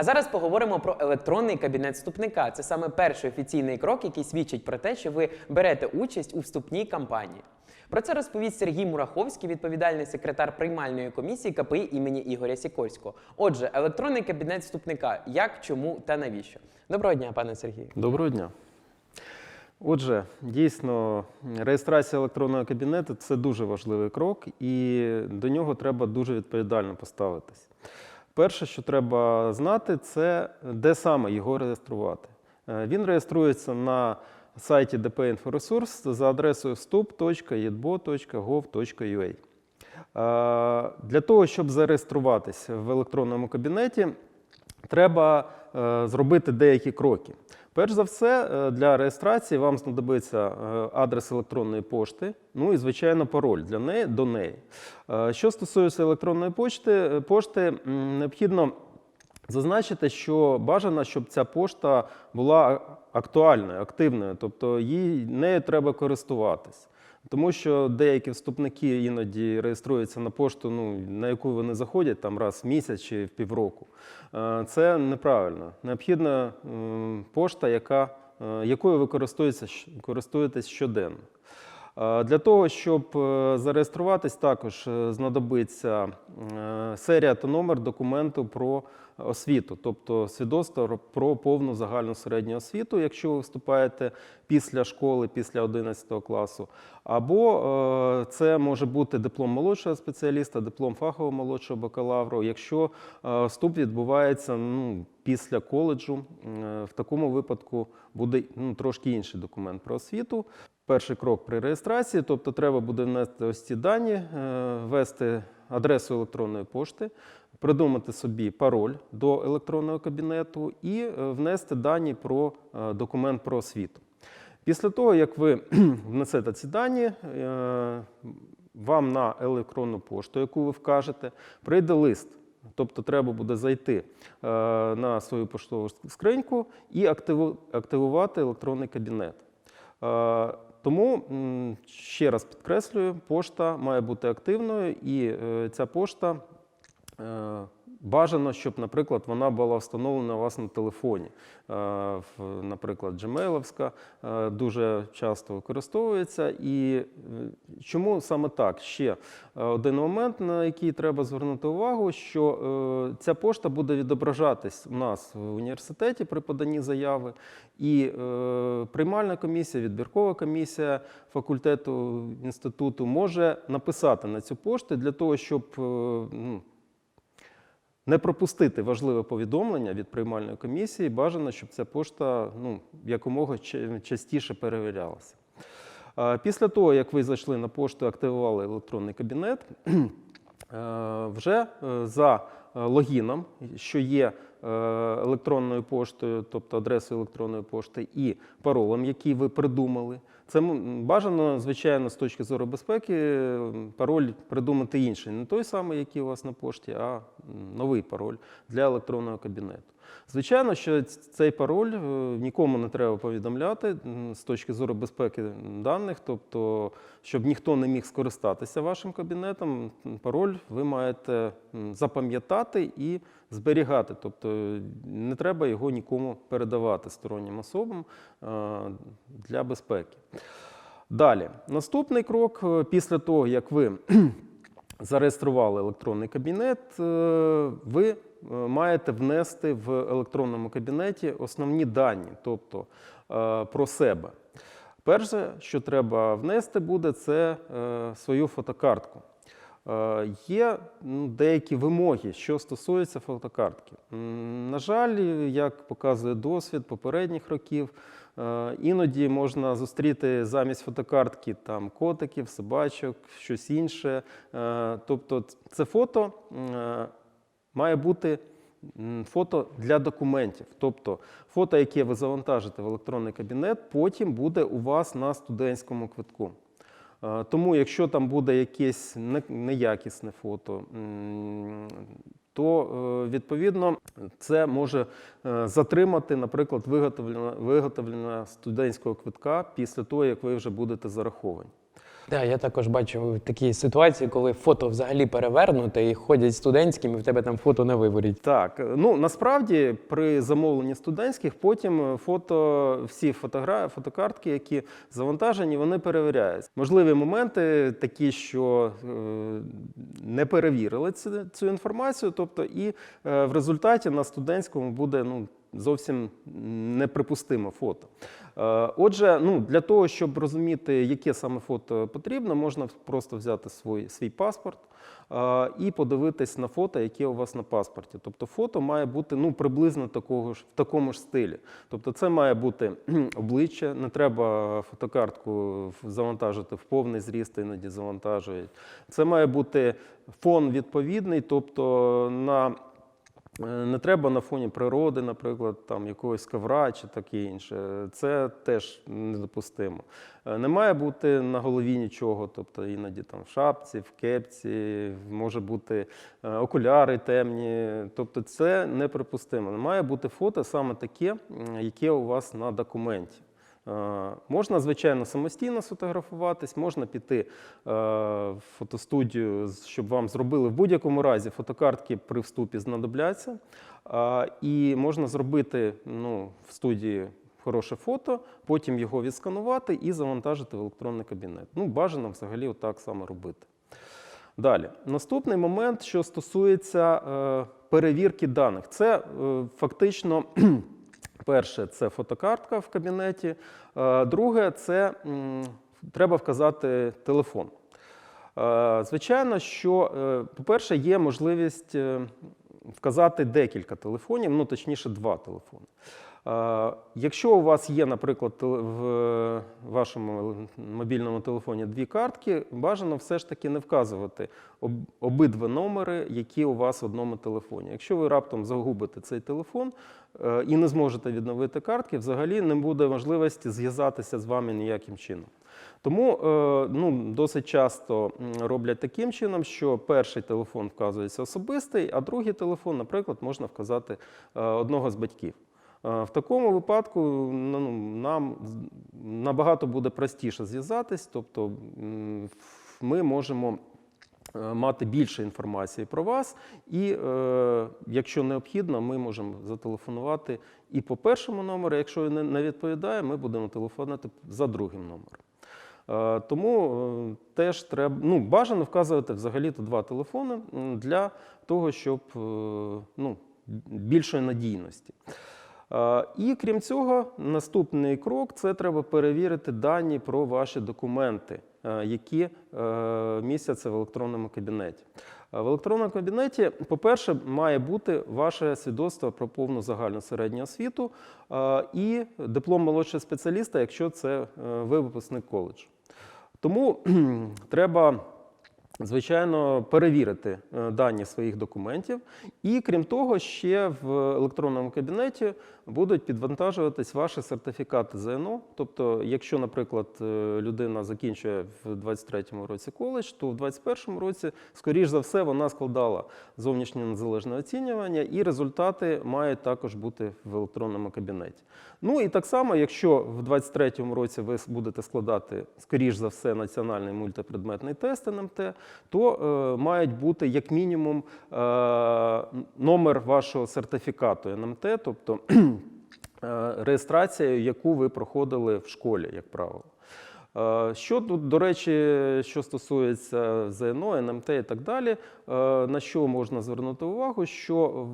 А зараз поговоримо про електронний кабінет вступника. Це саме перший офіційний крок, який свідчить про те, що ви берете участь у вступній кампанії. Про це розповість Сергій Мураховський, відповідальний секретар приймальної комісії КПІ імені Ігоря Сікорського. Отже, електронний кабінет вступника. Як, чому та навіщо? Доброго дня, пане Сергію. Доброго дня. Отже, дійсно, реєстрація електронного кабінету це дуже важливий крок, і до нього треба дуже відповідально поставитись. Перше, що треба знати, це де саме його реєструвати. Е, Він реєструється на сайті ДП «Інфоресурс» за адресою вступ.edbo.gov.ua. Е, Для того, щоб зареєструватися в електронному кабінеті, треба е, зробити деякі кроки. Перш за все, е, для реєстрації вам знадобиться е, адрес електронної пошти, ну і, звичайно, пароль для неї, до неї. Е, Що стосується електронної пошти, пошти необхідно зазначити, що бажано, щоб ця пошта була актуальною, активною, тобто їй, нею треба користуватись. Тому що деякі вступники іноді реєструються на пошту, ну, на яку вони заходять там раз в місяць чи в півроку. Е, Це неправильно. Необхідна пошта, яка, е, якою ви користуєтесь щоденно. Е, Для того, щоб е, зареєструватись, також е, знадобиться серія та номер документу про освіту, тобто свідоцтво про повну загальну середню освіту, якщо ви вступаєте після школи, після 11 класу. Або це може бути диплом молодшого спеціаліста, диплом фахового молодшого бакалавру, якщо вступ відбувається ну, після коледжу. Е, В такому випадку буде ну, трошки інший документ про освіту. Перший крок при реєстрації, тобто треба буде внести ось ці дані, е, ввести адресу електронної пошти, придумати собі пароль до електронного кабінету і е, внести дані про документ про освіту. Після того, як ви внесете ці дані, вам на електронну пошту, яку ви вкажете, прийде лист. Тобто треба буде зайти е, на свою поштову скриньку і активувати електронний кабінет. Е, Тому ще раз підкреслюю, пошта має бути активною, і е, ця пошта бажано, щоб, наприклад, вона була встановлена у вас на телефоні. Е, Наприклад, Gmailівська е, дуже часто використовується. І е, чому саме так? Ще один момент, на який треба звернути увагу, що ця пошта буде відображатись у нас в університеті при поданні заяви, і приймальна комісія, відбіркова комісія факультету інституту може написати на цю пошту для того, щоб ну, не пропустити важливе повідомлення від приймальної комісії, бажано, щоб ця пошта ну, якомога частіше перевірялася. Після того, як ви зайшли на пошту активували електронний кабінет, вже е, за е, логіном, що є е, електронною поштою, тобто адресою електронної пошти, і паролем, який ви придумали. Це бажано, звичайно, з точки зору безпеки, е, пароль придумати інший, не той самий, який у вас на пошті, а новий пароль для електронного кабінету. Звичайно, що цей пароль е, нікому не треба повідомляти з точки зору безпеки даних, тобто, щоб ніхто не міг скористатися вашим кабінетом, пароль ви маєте запам'ятати і зберігати. Тобто не треба його нікому передавати стороннім особам е, для безпеки. Далі, наступний крок е, після того, як ви зареєстрували електронний кабінет, ви маєте внести в електронному кабінеті основні дані, тобто е, про себе. Перше, що треба внести буде, це е, свою фотокартку. Е, Є ну, деякі вимоги, що стосуються фотокартки. На жаль, як показує досвід попередніх років, е, іноді можна зустріти замість фотокартки там котиків, собачок, щось інше. Е, Тобто, це фото е, має бути фото для документів. Тобто фото, яке ви завантажите в електронний кабінет, потім буде у вас на студентському квитку. Е, Тому, якщо там буде якесь неякісне фото, то е, відповідно це може е, затримати, наприклад, виготовлення, виготовлення студентського квитка після того, як ви вже будете зараховані. Да, я також бачив такі ситуації, коли фото взагалі перевернуте і ходять студентськими, в тебе там фото на виворі. Так, ну насправді при замовленні студентських потім е, фото, всі фотогра... фотокартки, які завантажені, вони перевіряються. Можливі моменти такі, що е, не перевірили цю, цю інформацію, тобто і е, в результаті на студентському буде ну, зовсім неприпустиме фото. Е, Отже, ну, для того, щоб розуміти, яке саме фото потрібно, можна просто взяти свій, свій паспорт е, і подивитись на фото, яке у вас на паспорті. Тобто фото має бути ну, приблизно такого ж, в такому ж стилі. Тобто це має бути обличчя, не треба фотокартку завантажити в повний зріст, іноді завантажують. Це має бути фон відповідний, тобто на Не треба на фоні природи, наприклад, там якогось ковра чи таке інше. Це теж недопустимо. Е, Не має бути на голові нічого, тобто іноді там в шапці, в кепці, може бути е, окуляри темні. Тобто це неприпустимо. Не має бути фото саме таке, яке у вас на документі. Е, Можна, звичайно, самостійно сфотографуватись, можна піти е, в фотостудію, щоб вам зробили в будь-якому разі фотокартки при вступі знадобляться. Е, І можна зробити ну, в студії хороше фото, потім його відсканувати і завантажити в електронний кабінет. Ну, бажано взагалі отак само робити. Далі, наступний момент, що стосується перевірки даних, це фактично перше це фотокартка в кабінеті. Е, друге, це треба вказати телефон. Е, Звичайно, що, е, по-перше, є можливість вказати декілька телефонів, ну точніше, два телефони. Е, Якщо у вас є, наприклад, в вашому мобільному телефоні дві картки, бажано все ж таки не вказувати обидва номери, які у вас в одному телефоні. Якщо ви раптом загубите цей телефон е, і не зможете відновити картки, взагалі не буде можливості зв'язатися з вами ніяким чином. Тому е, ну, досить часто роблять таким чином, що перший телефон вказується особистий, а другий телефон, наприклад, можна вказати е, одного з батьків. Е, В такому випадку ну, нам набагато буде простіше зв'язатись, тобто ми можемо е, мати більше інформації про вас, і е, якщо необхідно, ми можемо зателефонувати і по першому номеру. Якщо він не- відповідає, ми будемо телефонувати за другим номером. Тому теж треба ну, бажано вказувати взагалі-то два телефони для того, щоб ну, більшої надійності. Е, І крім цього, наступний крок це треба перевірити дані про ваші документи, е, які е, містяться в електронному кабінеті. В електронному кабінеті, по-перше, має бути ваше свідоцтво про повну загальну середню освіту і диплом молодшого спеціаліста, якщо це ви випускник коледжу. Тому треба, звичайно, перевірити е, дані своїх документів. І крім того, ще в електронному кабінеті будуть підвантажуватись ваші сертифікати ЗНО. Тобто, якщо, наприклад, е, людина закінчує в 23-му році коледж, то в 21-му році, скоріш за все, вона складала зовнішнє незалежне оцінювання, і результати мають також бути в електронному кабінеті. Ну і так само, якщо в 23-му році ви будете складати, скоріш за все, національний мультипредметний тест НМТ, то е, мають бути як мінімум е, номер вашого сертифікату НМТ, тобто е, реєстрація, яку ви проходили в школі, як правило. Що тут, до речі, що стосується ЗНО, НМТ і так далі, на що можна звернути увагу, що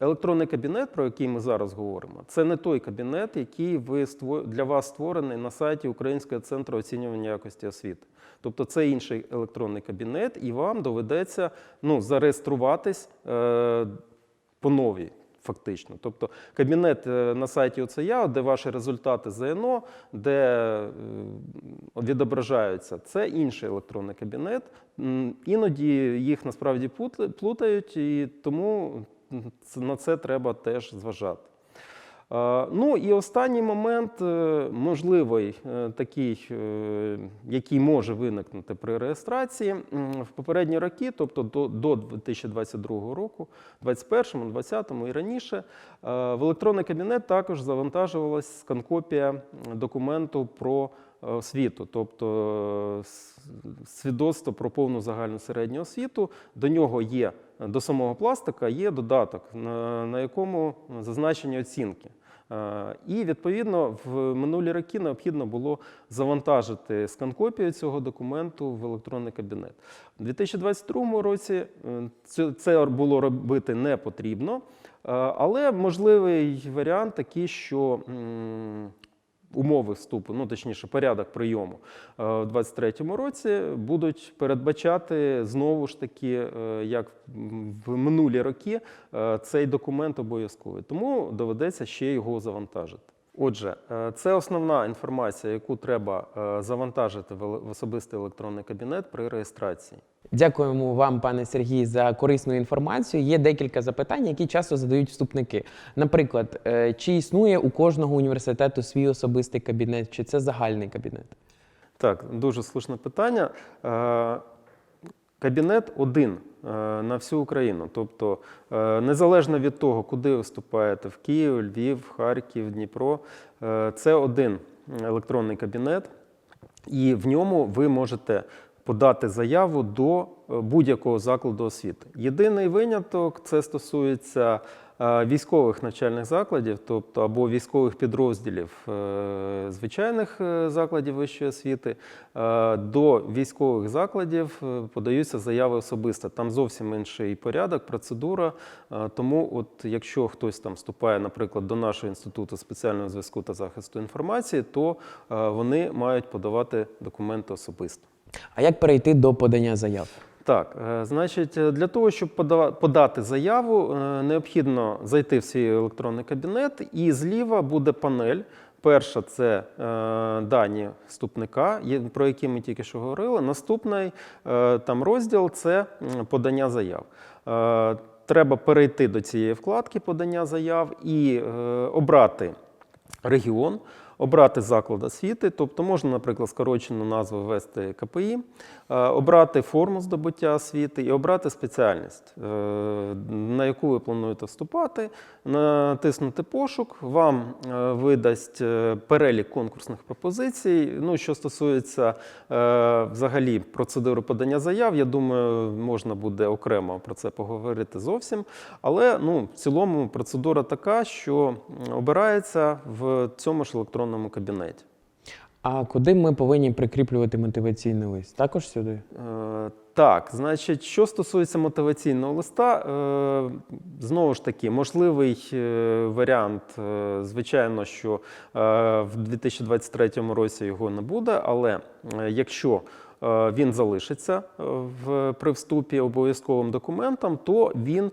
електронний кабінет, про який ми зараз говоримо, це не той кабінет, який ви для вас створений на сайті Українського центру оцінювання якості освіти. Тобто це інший електронний кабінет, і вам доведеться ну, зареєструватись е, по новій. Фактично, тобто кабінет е, на сайті ОЦЯ, де ваші результати ЗНО, де е, відображаються, це інший електронний кабінет. Іноді їх насправді плутають, і тому на це треба теж зважати. Е, Ну і останній момент, е, можливий е, такий, який може виникнути при реєстрації в попередні роки, тобто до, до 2022 року, 2021, 2020 і раніше, в електронний кабінет також завантажувалась сканкопія документу про освіту, тобто е, свідоцтво про повну загальну середню освіту. До нього є до самого пластика є додаток, на, якому зазначені оцінки. Е, І відповідно в минулі роки необхідно було завантажити скан-копію цього документу в електронний кабінет. У 2022 році е, це- було робити не потрібно, е, але можливий варіант такий, що умови вступу, ну точніше, порядок прийому е, у 2023 році будуть передбачати знову ж таки, е, як в минулі роки, е, цей документ обов'язковий. Тому доведеться ще його завантажити. Отже, е, це основна інформація, яку треба е, завантажити в особистий електронний кабінет при реєстрації. Дякуємо вам, пане Сергій, за корисну інформацію. Є декілька запитань, які часто задають вступники. Наприклад, е, чи існує у кожного університету свій особистий кабінет, чи це загальний кабінет? Так, дуже слушне питання. Кабінет один е, на всю Україну. Тобто, е, незалежно від того, куди ви вступаєте, в Київ, Львів, Харків, Дніпро, е, це один електронний кабінет, і в ньому ви можете подати заяву до будь-якого закладу освіти. Єдиний виняток це стосується військових навчальних закладів, тобто або військових підрозділів е, звичайних е, закладів вищої освіти. Е, До військових закладів е, подаються заяви особисто. Там зовсім інший порядок, процедура. Е, Тому, от якщо хтось там вступає, наприклад, до нашого інституту спеціального зв'язку та захисту інформації, то е, вони мають подавати документи особисто. А як перейти до подання заяв? Так, е, значить, е, для того, щоб подати заяву, е, необхідно зайти в свій електронний кабінет, і зліва буде панель. Перша це дані вступника, про які ми тільки що говорили. Наступний там розділ це подання заяв. Треба перейти до цієї вкладки подання заяв і обрати регіон, обрати заклад освіти, тобто можна, наприклад, скорочену назву ввести КПІ, е, обрати форму здобуття освіти і обрати спеціальність, е, на яку ви плануєте вступати, натиснути пошук, вам е, видасть перелік конкурсних пропозицій. Ну, що стосується взагалі процедури подання заяв, я думаю, можна буде окремо про це поговорити зовсім. Але ну, в цілому процедура така, що обирається в цьому ж електронному кабінеті. А куди ми повинні прикріплювати мотиваційний лист? Також сюди? Е, Так, значить, що стосується мотиваційного листа, е, знову ж таки, можливий е, варіант, е, звичайно, що е, в 2023 році його не буде, але е, якщо він залишиться в, при вступі обов'язковим документом, то він е,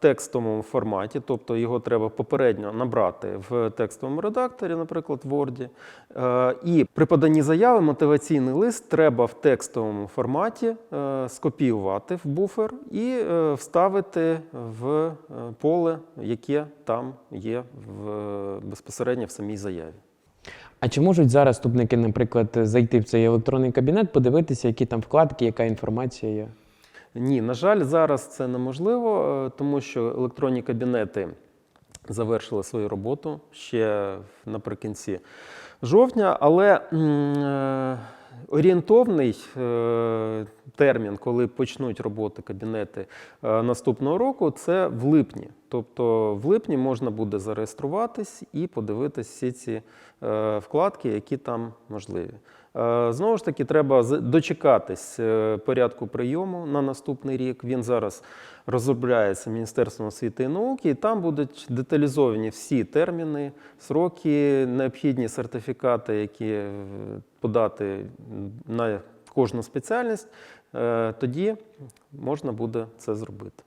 текстовому форматі, тобто його треба попередньо набрати в текстовому редакторі, наприклад, в Word. Е, І при поданні заяви мотиваційний лист треба в текстовому форматі е, скопіювати в буфер і е, вставити в поле, яке там є в, безпосередньо в самій заяві. А чи можуть зараз вступники, наприклад, зайти в цей електронний кабінет, подивитися, які там вкладки, яка інформація є? Ні, на жаль, зараз це неможливо, е, тому що електронні кабінети завершили свою роботу ще наприкінці жовтня, але е, орієнтовний е, термін, коли почнуть роботи кабінети е, наступного року, це в липні. Тобто в липні можна буде зареєструватись і подивитись всі ці е, вкладки, які там можливі. Е, Знову ж таки, треба дочекатись порядку прийому на наступний рік. Він зараз розробляється Міністерством освіти і науки, і там будуть деталізовані всі терміни, сроки, необхідні сертифікати, які подати на кожну спеціальність. Е, Тоді можна буде це зробити.